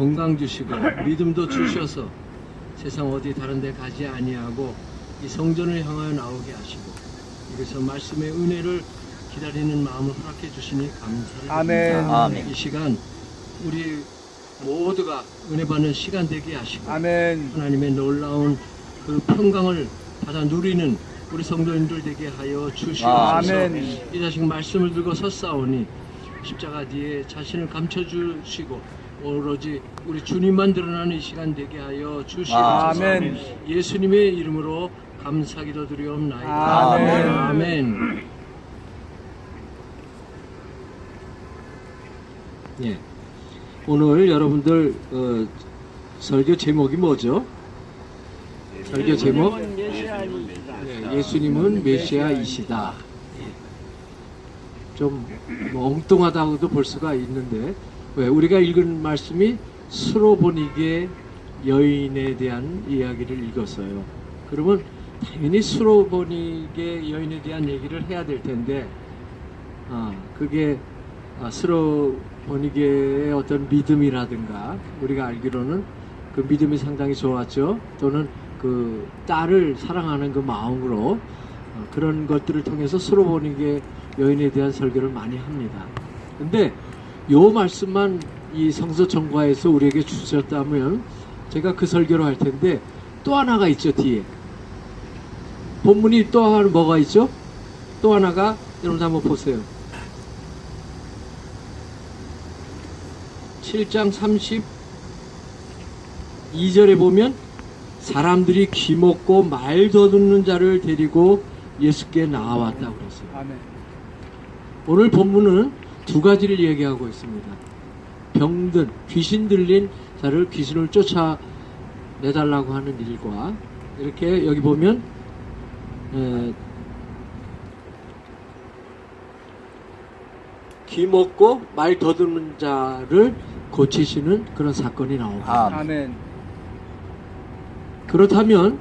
건강 주시고 믿음도 주셔서 세상 어디 다른 데 가지 아니하고 이 성전을 향하여 나오게 하시고 여기서 말씀의 은혜를 기다리는 마음을 허락해 주시니 감사를 아멘. 드립니다. 아멘. 이 시간 우리 모두가 은혜 받는 시간 되게 하시고 아멘. 하나님의 놀라운 그 평강을 받아 누리는 우리 성도님들 되게 하여 주시옵소서. 아멘. 이 자식 말씀을 들고 섰사오니 십자가 뒤에 자신을 감춰 주시고 오로지 우리 주님만 드러나는 이 시간 되게 하여 주시옵소서. 아멘. 예수님의 이름으로 감사기도 드리옵나이다. 아멘. 아멘. 예. 오늘 여러분들 어, 설교 제목이 뭐죠? 설교 제목 네, 예수님은 메시아이시다. 예. 좀 뭐 엉뚱하다고도 볼 수가 있는데 왜 우리가 읽은 말씀이 수로보니게 여인에 대한 이야기를 읽었어요. 그러면 당연히 수로보니게 여인에 대한 얘기를 해야 될 텐데 아 그게 아, 수로보니게의 어떤 믿음이라든가 우리가 알기로는 그 믿음이 상당히 좋았죠. 또는 그 딸을 사랑하는 그 마음으로 어, 그런 것들을 통해서 수로보니게 여인에 대한 설교를 많이 합니다. 근데 요 말씀만 이 성서 정과에서 우리에게 주셨다면 제가 그 설교를 할 텐데 또 하나가 있죠 뒤에 본문이 또 하나 뭐가 있죠? 또 하나가 여러분 한번 보세요. 7장 32절에 보면 사람들이 귀 먹고 말 더듬는 자를 데리고 예수께 나왔다고 그랬어요. 오늘 본문은 두 가지를 얘기하고 있습니다. 병든, 귀신 들린 자를 귀신을 쫓아내달라고 하는 일과 이렇게 여기 보면 에, 귀 먹고 말 더듬는 자를 고치시는 그런 사건이 나옵니다. 아멘. 아멘. 그렇다면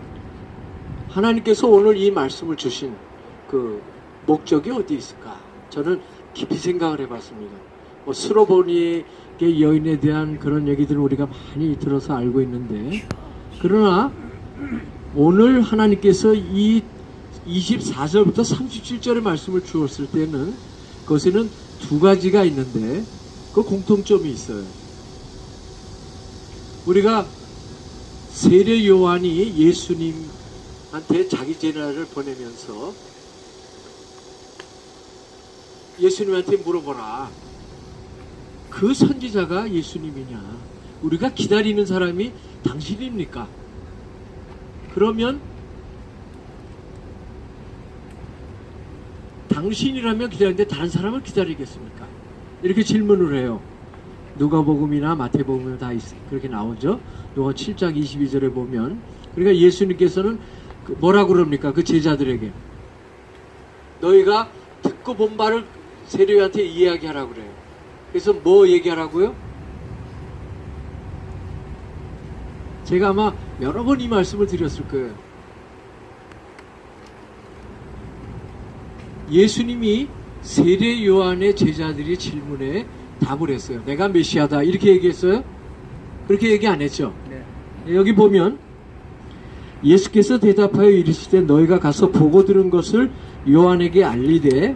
하나님께서 오늘 이 말씀을 주신 그 목적이 어디 있을까? 저는 깊이 생각을 해봤습니다. 뭐 스로보니의 여인에 대한 그런 얘기들을 우리가 많이 들어서 알고 있는데 그러나 오늘 하나님께서 이 24절부터 37절의 말씀을 주었을 때는 그것에는 두 가지가 있는데 그 공통점이 있어요. 우리가 세례 요한이 예수님한테 자기 제자를 보내면서 예수님한테 물어보라. 그 선지자가 예수님이냐? 우리가 기다리는 사람이 당신입니까? 그러면 당신이라면 기다리는데 다른 사람을 기다리겠습니까? 이렇게 질문을 해요. 누가복음이나 마태복음에 다 있, 그렇게 나오죠. 누가 7장 22절에 보면 그러니까 예수님께서는 그 뭐라고 그럽니까? 그 제자들에게 너희가 듣고 본 바를 세례한테 이야기하라고 그래요. 그래서 뭐 얘기하라고요? 제가 아마 여러 번 이 말씀을 드렸을 거예요. 예수님이 세례 요한의 제자들이 질문에 답을 했어요. 내가 메시아다. 이렇게 얘기했어요? 그렇게 얘기 안 했죠? 네. 여기 보면 예수께서 대답하여 이르시되 너희가 가서 보고 들은 것을 요한에게 알리되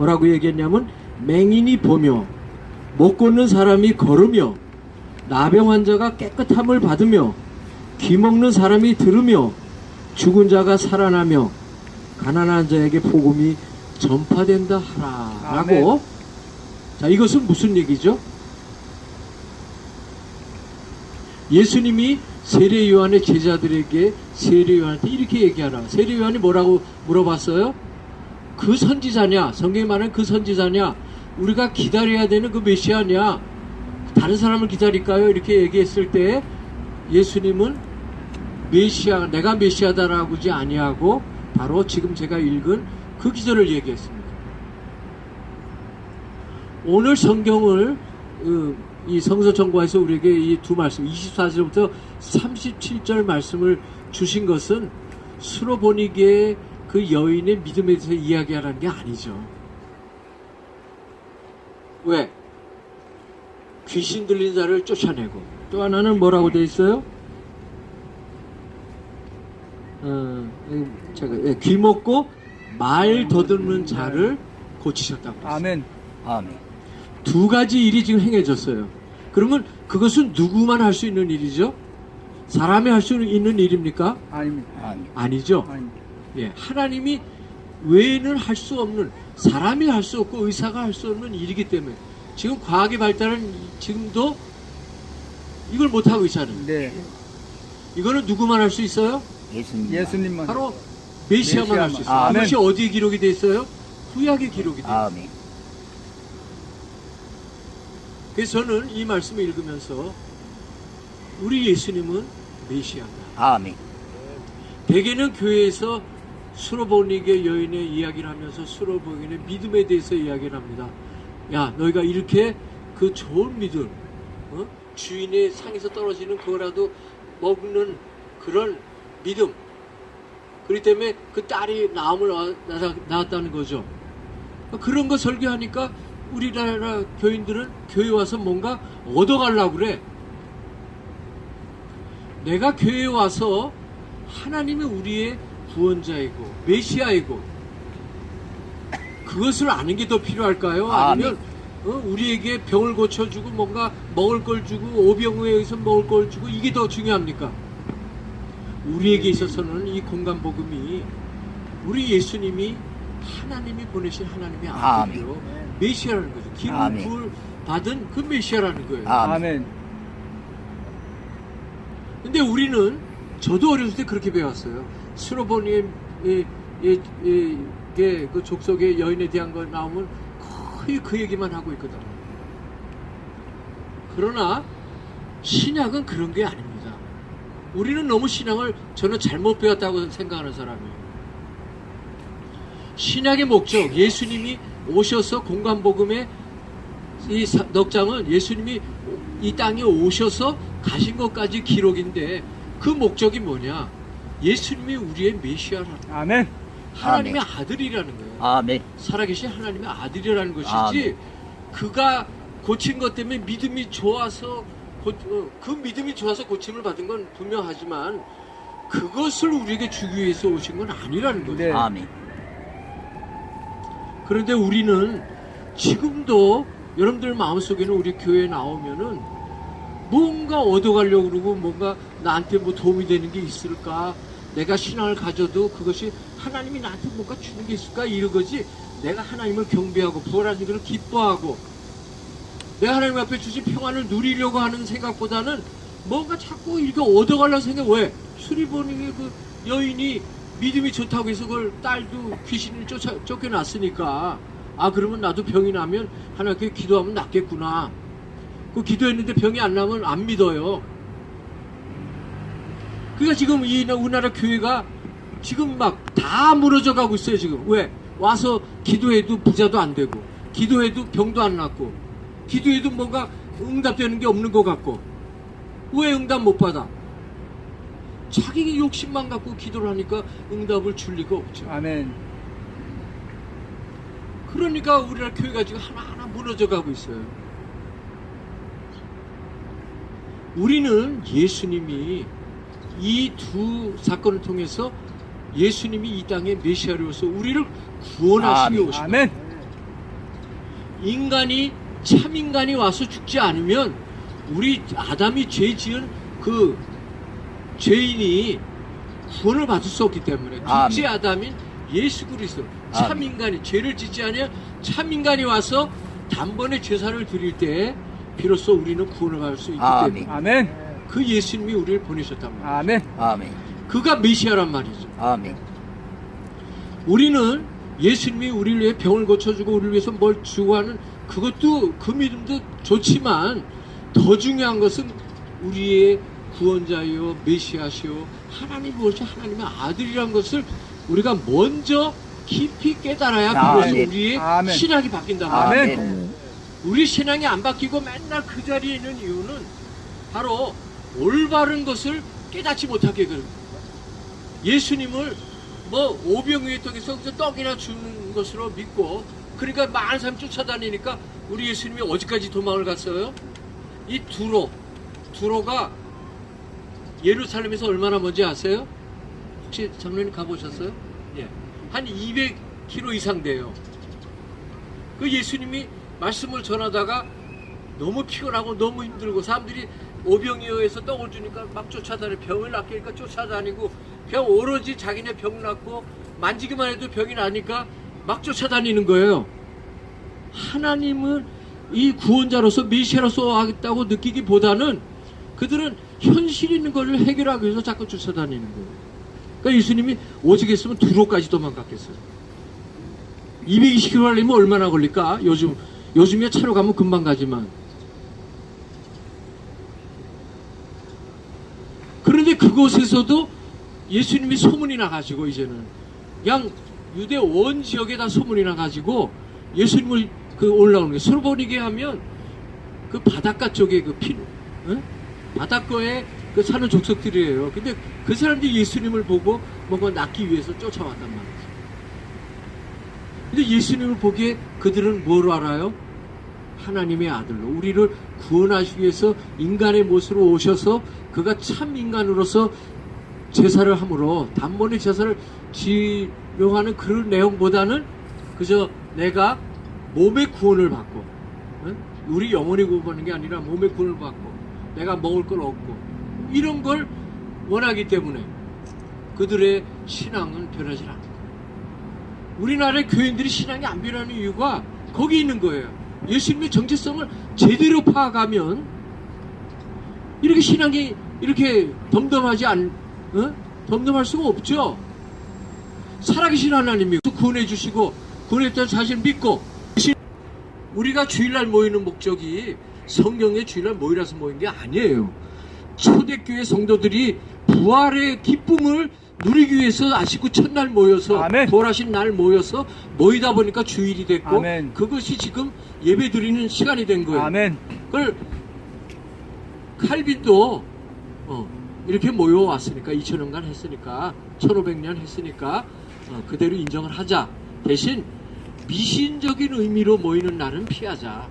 뭐라고 얘기했냐면 맹인이 보며 못 걷는 사람이 걸으며 나병 환자가 깨끗함을 받으며 귀 먹는 사람이 들으며 죽은 자가 살아나며 가난한 자에게 복음이 전파된다 하라라고 아멘. 자 이것은 무슨 얘기죠? 예수님이 세례 요한의 제자들에게 세례 요한한테 이렇게 얘기하라. 세례 요한이 뭐라고 물어봤어요? 그 선지자냐? 성경에 말하는 그 선지자냐? 우리가 기다려야 되는 그 메시아냐? 다른 사람을 기다릴까요? 이렇게 얘기했을 때 예수님은 메시아, 내가 메시아다라고지 아니하고 바로 지금 제가 읽은 그 기절을 얘기했습니다. 오늘 성경을 어, 이 성서 정과에서 우리에게 이 두 말씀 24절부터 37절 말씀을 주신 것은 수로 보니게의 그 여인의 믿음에 대해서 이야기하라는 게 아니죠. 왜? 귀신 들린 자를 쫓아내고 또 하나는 뭐라고 돼 있어요? 어, 음, 제가 예, 귀 먹고 말 더듬는 자를 고치셨다고. 아멘. 아멘. 두 가지 일이 지금 행해졌어요. 그러면 그것은 누구만 할 수 있는 일이죠? 사람이 할 수 있는 일입니까? 아닙니다. 아멘. 아니죠. 아닙니다. 예, 하나님이 외에는 할 수 없는 사람이 할 수 없고 의사가 할 수 없는 일이기 때문에 지금 과학의 발달은 지금도 이걸 못하고 있잖아요. 네. 이거는 누구만 할 수 있어요? 예수님. 예수님만. 바로 메시아만 할 수 있어요. 아멘. 그것이 어디에 기록이 돼 있어요? 구약에 기록이 돼 있어요. 아멘. 그래서 저는 이 말씀을 읽으면서 우리 예수님은 메시아다. 아멘. 대개는 교회에서 수로보니게 여인의 이야기를 하면서 수로보니의 믿음에 대해서 이야기를 합니다. 야, 너희가 이렇게 그 좋은 믿음, 어? 주인의 상에서 떨어지는 그거라도 먹는 그런 믿음. 그렇기 때문에 그 딸이 나음을 낳- 낳았다는 거죠. 그런 거 설교하니까 우리나라 교인들은 교회 와서 뭔가 얻어가려고 그래. 내가 교회에 와서 하나님이 우리의 구원자이고 메시아이고 그것을 아는 게 더 필요할까요? 아니면 어, 우리에게 병을 고쳐주고 뭔가 먹을 걸 주고 오병우에 의해서 먹을 걸 주고 이게 더 중요합니까? 우리에게 있어서는 이 공간 복음이 우리 예수님이 하나님이 보내신 하나님의 아들이요 메시아라는 거죠. 기름 아멘. 부을 받은 그 메시아라는 거예요. 아멘. 아멘. 근데 우리는 저도 어렸을 때 그렇게 배웠어요. 예, 예, 그 족속의 여인에 대한 거 나오면 거의 그 얘기만 하고 있거든. 그러나 신약은 그런 게 아닙니다. 우리는 너무 신앙을 저는 잘못 배웠다고 생각하는 사람이에요. 신약의 목적, 예수님이 오셔서 공간복음의 이 사- 넉장은 예수님이 이 땅에 오셔서 가신 것까지 기록인데 그 목적이 뭐냐? 예수님이 우리의 메시아라는 거예요. 아멘. 하나님의 아들이라는 거예요. 아멘. 살아계신 하나님의 아들이라는 것이지 아멘. 그가 고친 것 때문에 믿음이 좋아서 고, 어, 그 믿음이 좋아서 고침을 받은 건 분명하지만 그것을 우리에게 주기 위해서 오신 건 아니라는 거죠. 네. 아멘. 그런데 우리는 지금도 여러분들 마음속에는 우리 교회에 나오면은 뭔가 얻어가려고 그러고 뭔가 나한테 뭐 도움이 되는 게 있을까? 내가 신앙을 가져도 그것이 하나님이 나한테 뭔가 주는 게 있을까? 이런 거지. 내가 하나님을 경배하고 부활하신 것을 기뻐하고 내가 하나님 앞에 주신 평안을 누리려고 하는 생각보다는 뭔가 자꾸 이렇게 얻어가려고 생각 왜? 수리보니 그 여인이 믿음이 좋다고 해서 그걸 딸도 귀신을 쫓아, 쫓겨났으니까. 아 그러면 나도 병이 나면 하나님께 기도하면 낫겠구나 그 기도했는데 병이 안 나면 안 믿어요. 그러니까 지금 이 우리나라 교회가 지금 막 다 무너져 가고 있어요 지금. 왜? 와서 기도해도 부자도 안 되고 기도해도 병도 안 낫고 기도해도 뭔가 응답되는 게 없는 것 같고 왜 응답 못 받아? 자기 욕심만 갖고 기도를 하니까 응답을 줄 리가 없죠. 아멘. 그러니까 우리나라 교회가 지금 하나하나 무너져 가고 있어요. 우리는 예수님이 이 두 사건을 통해서 예수님이 이 땅에 메시아로서 우리를 구원하시기 아멘. 오신 아멘. 인간이 참 인간이 와서 죽지 않으면 우리 아담이 죄 지은 그 죄인이 구원을 받을 수 없기 때문에 둘째. 아담인 예수 그리스도 참. 인간이 죄를 짓지 아니하 참 인간이 와서 단번에 제사를 드릴 때 비로소 우리는 구원을 받을 수 있기 아멘. 때문에 아멘. 그 예수님이 우리를 보내셨단 말이에요. 아멘. 아멘. 그가 메시아란 말이죠. 아멘. 우리는 예수님이 우리를 위해 병을 고쳐주고 우리를 위해서 뭘 주고 하는 그것도 그 믿음도 좋지만 더 중요한 것은 우리의 구원자요 메시아시요 하나님 무엇이 하나님의 아들이란 것을 우리가 먼저 깊이 깨달아야 그것이 아멘. 우리의 아멘. 신앙이 바뀐단 아멘. 말이에요. 아멘. 우리 신앙이 안 바뀌고 맨날 그 자리에 있는 이유는 바로 올바른 것을 깨닫지 못하게 그런 거예요. 예수님을 뭐 오병이의 떡에서 떡이나 주는 것으로 믿고 그러니까 많은 사람이 쫓아다니니까 우리 예수님이 어디까지 도망을 갔어요? 이 두로 두로가 예루살렘에서 얼마나 먼지 아세요? 혹시 장로님 가보셨어요? 예. 한 200km 이상 돼요. 그 예수님이 말씀을 전하다가 너무 피곤하고 너무 힘들고 사람들이 오병이어에서 떡을 주니까 막 쫓아다니 병을 낫기니까 쫓아다니고 병 오로지 자기네 병 낫고 만지기만 해도 병이 나니까 막 쫓아다니는 거예요. 하나님은 이 구원자로서 메시아로서 하겠다고 느끼기보다는 그들은 현실 있는 것을 해결하기 위해서 자꾸 쫓아다니는 거예요. 그러니까 예수님이 오직 했으면 두로까지 도망갔겠어요. 220km 하려면 얼마나 걸릴까? 요즘 요즘에 차로 가면 금방 가지만. 그런데 그곳에서도 예수님이 소문이 나가지고 이제는 그냥 유대 원 지역에 다 소문이 나가지고 예수님을 그 올라오는 거예요. 솔보니게 하면 그 바닷가 쪽에 그 피, 응? 바닷가에 그 사는 족속들이에요. 근데 그 사람들이 예수님을 보고 뭔가 낫기 위해서 쫓아왔단 말이죠. 근데 예수님을 보기에 그들은 뭘 알아요? 하나님의 아들로 우리를 구원하시기 위해서 인간의 모습으로 오셔서 그가 참 인간으로서 제사를 함으로 단번에 제사를 지용하는 그런 내용보다는 그저 내가 몸의 구원을 받고 응? 우리 영혼이 구원받는 게 아니라 몸의 구원을 받고 내가 먹을 걸 얻고 이런 걸 원하기 때문에 그들의 신앙은 변하지 거예요. 우리나라의 교인들이 신앙이 안 변하는 이유가 거기 있는 거예요. 예수님의 정체성을 제대로 파악하면 이렇게 신앙이 이렇게 덤덤하지 않, 어? 덤덤할 수가 없죠. 살아계신 하나님이 구원해 주시고 구원했던 사실 믿고 신- 우리가 주일날 모이는 목적이 성경의 주일날 모이라서 모인 게 아니에요. 초대교회 성도들이 부활의 기쁨을 누리기 위해서 아시고 첫날 모여서 아멘. 부활하신 날 모여서 모이다 보니까 주일이 됐고 아멘. 그것이 지금 예배 드리는 시간이 된 거예요. 아멘. 그걸 칼빈도 어, 이렇게 모여왔으니까 2000년간 했으니까 1500년 했으니까 어, 그대로 인정을 하자 대신 미신적인 의미로 모이는 날은 피하자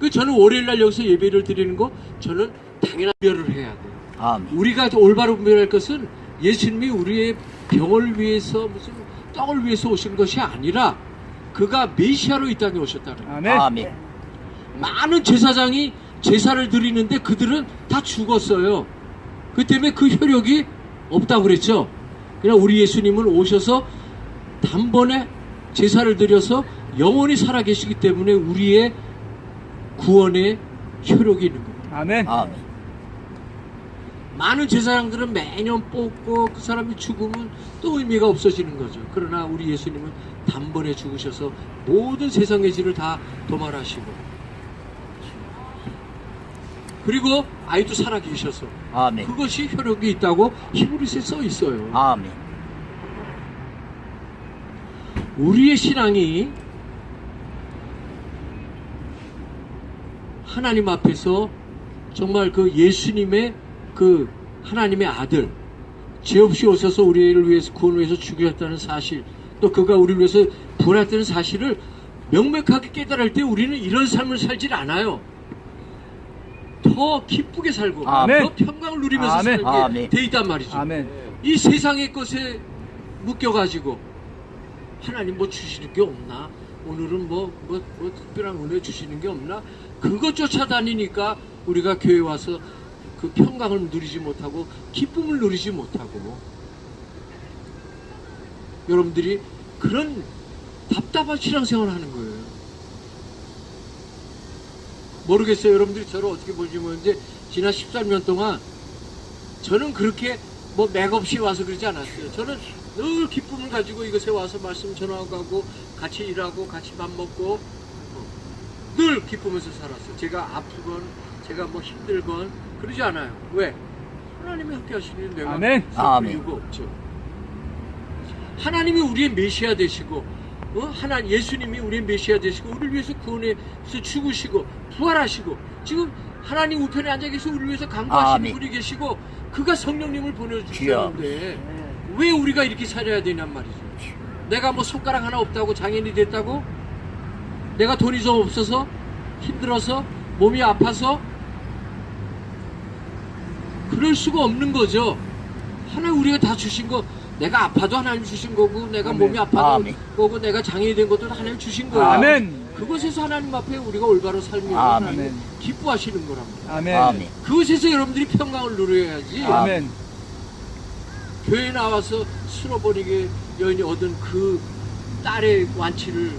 그 저는 월요일 날 여기서 예배를 드리는 거 저는 당연한 분별을 해야 돼요 아멘. 우리가 올바로 분별할 것은 예수님이 우리의 병을 위해서 무슨 떡을 위해서 오신 것이 아니라 그가 메시아로 이 땅에 오셨다는 거예요 아멘. 아멘. 많은 제사장이 제사를 드리는데 그들은 다 죽었어요. 그 때문에 그 효력이 없다고 그랬죠. 그냥 우리 예수님은 오셔서 단번에 제사를 드려서 영원히 살아계시기 때문에 우리의 구원의 효력이 있는 거예요. 아멘. 아멘. 많은 제사장들은 매년 뽑고 그 사람이 죽으면 또 의미가 없어지는 거죠. 그러나 우리 예수님은 단번에 죽으셔서 모든 세상의 죄를 다 도말하시고 그리고 아이도 살아 계셔서 아멘. 그것이 효력이 있다고 히브리스에 써 있어요. 아멘. 우리의 신앙이 하나님 앞에서 정말 그 예수님의 그 하나님의 아들 죄 없이 오셔서 우리를 위해서 구원을 위해서 죽으셨다는 사실 또 그가 우리를 위해서 부활했다는 사실을 명백하게 깨달을 때 우리는 이런 삶을 살질 않아요. 더 기쁘게 살고 아멘. 더 평강을 누리면서 아멘. 살게 아멘. 돼 있단 말이죠. 아멘. 이 세상의 것에 묶여가지고 하나님 뭐 주시는 게 없나? 오늘은 뭐, 뭐, 뭐 특별한 은혜 주시는 게 없나? 그것 쫓아다니니까 우리가 교회 와서 그 평강을 누리지 못하고 기쁨을 누리지 못하고 여러분들이 그런 답답한 신앙생활을 하는 거예요. 모르겠어요. 여러분들이 저를 어떻게 보는지 모르는데 지난 13년 동안 저는 그렇게 뭐 맥없이 와서 그러지 않았어요. 저는 늘 기쁨을 가지고 이것에 와서 말씀 전하고 같이 일하고 같이 밥 먹고 어, 늘 기쁘면서 살았어요. 제가 아프건 제가 뭐 힘들건 그러지 않아요. 왜? 하나님이 함께 하시는 내가 아멘. 슬플 아멘. 이유가 없죠. 하나님이 우리의 메시아 되시고 어? 하나 예수님이 우리의 메시아 되시고 우리를 위해서 구원해서 죽으시고 부활하시고 지금 하나님 우편에 앉아 계시고 우리를 위해서 강구하시는 아멘. 분이 계시고 그가 성령님을 보내주셨는데 왜 우리가 이렇게 살아야 되냔 말이죠. 내가 뭐 손가락 하나 없다고 장애인이 됐다고? 내가 돈이 좀 없어서 힘들어서 몸이 아파서 그럴 수가 없는 거죠. 하나님 우리가 다 주신 거 내가 아파도 하나님 주신 거고 내가 아멘. 몸이 아파도 아멘. 거고 내가 장애인 된 것도 하나님 주신 거예요. 아멘. 그것에서 하나님 앞에 우리가 올바로 살면 아멘. 하나님 기뻐하시는 거랍니다. 아멘. 아멘. 그것에서 여러분들이 평강을 누려야지. 아멘. 교회 나와서 쓸어버리게 여인이 얻은 그 딸의 완치를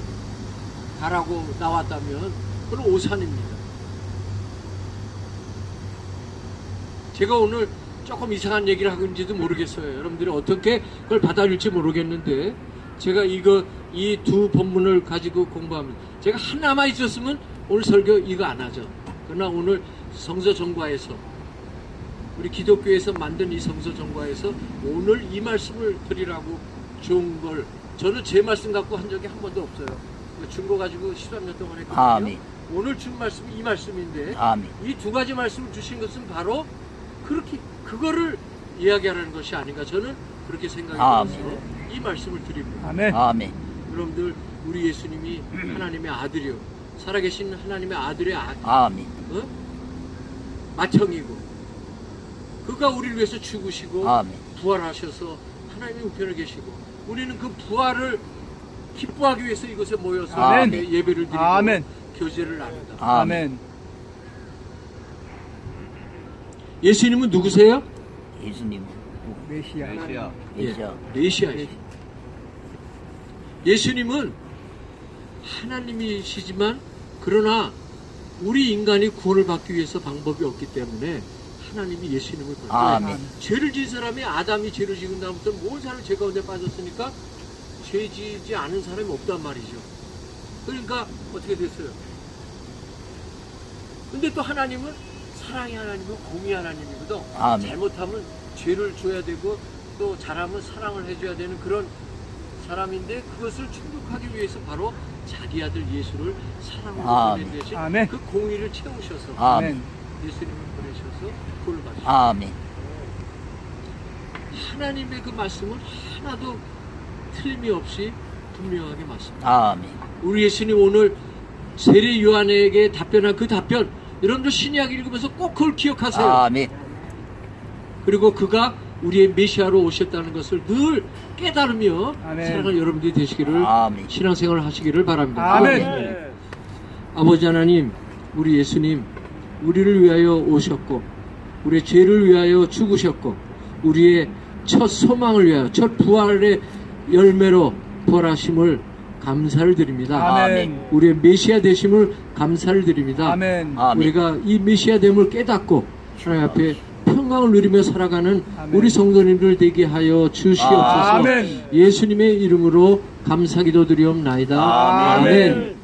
바라고 나왔다면 그건 오산입니다. 제가 오늘 조금 이상한 얘기를 하고 있는지도 모르겠어요. 여러분들이 어떻게 그걸 받아들일지 모르겠는데 제가 이거 이 두 본문을 가지고 공부하면 제가 하나만 있었으면 오늘 설교 이거 안 하죠. 그러나 오늘 성서 정과에서 우리 기독교에서 만든 이 성서 정과에서 오늘 이 말씀을 드리라고 준 걸 저는 제 말씀 갖고 한 적이 한 번도 없어요. 준 거 가지고 13년 동안 했거든요. 아멘. 오늘 준 말씀이 이 말씀인데. 이 두 가지 말씀을 주신 것은 바로 그렇게 그거를 이야기하라는 것이 아닌가 저는 그렇게 생각이 아멘. 들어서 이 말씀을 드립니다. 아멘. 아멘. 여러분들 우리 예수님이 하나님의 아들이요 살아계신 하나님의 아들의 아, 아멘. 어? 마청이고 그가 우리를 위해서 죽으시고 아멘. 부활하셔서 하나님의 우편에 계시고 우리는 그 부활을 기뻐하기 위해서 이곳에 모여서 아멘. 예배를 드리고 아멘. 교제를 나눈다. 아멘. 아멘. 예수님은 누구세요? 예수님. 메시아. 메시아. 예, 메시아이시. 예수님은 하나님이시지만 그러나 우리 인간이 구원을 받기 위해서 방법이 없기 때문에 하나님이 예수님을 보내요. 아멘. 죄를 지은 사람이 아담이 죄를 지은 다음부터 모든 사람이 죄 가운데 빠졌으니까 죄 지지 않은 사람이 없단 말이죠. 그러니까 어떻게 됐어요? 근데 또 하나님은 사랑의 하나님은 공의 하나님이거든. 아멘. 잘못하면 죄를 줘야 되고 또 잘하면 사랑을 해줘야 되는 그런 사람인데 그것을 충족하기 위해서 바로 자기 아들 예수를 사랑으로 아멘. 보낸 대신 아멘. 그 공의를 채우셔서 아멘. 예수님을 보내셔서 그걸 가시고 아멘. 하나님의 그 말씀은 하나도 틀림이 없이 분명하게 맞습니다. 아멘. 우리 예수님 오늘 세례 요한에게 답변한 그 답변 여러분들 신약 읽으면서 꼭 그걸 기억하세요. 아멘. 그리고 그가 우리의 메시아로 오셨다는 것을 늘 깨달으며 아멘. 살아가는 여러분들이 되시기를 아멘. 신앙생활을 하시기를 바랍니다. 아멘. 아버지 하나님, 우리 예수님, 우리를 위하여 오셨고, 우리의 죄를 위하여 죽으셨고, 우리의 첫 소망을 위하여, 첫 부활의 열매로 부활하심을 감사를 드립니다. 아멘. 우리의 메시아 되심을 감사를 드립니다. 아멘. 우리가 이 메시아 됨을 깨닫고 하나님 앞에 평강을 누리며 살아가는 아멘. 우리 성도님들 되게 하여 주시옵소서. 아멘. 예수님의 이름으로 감사기도 드리옵나이다. 아멘. 아멘.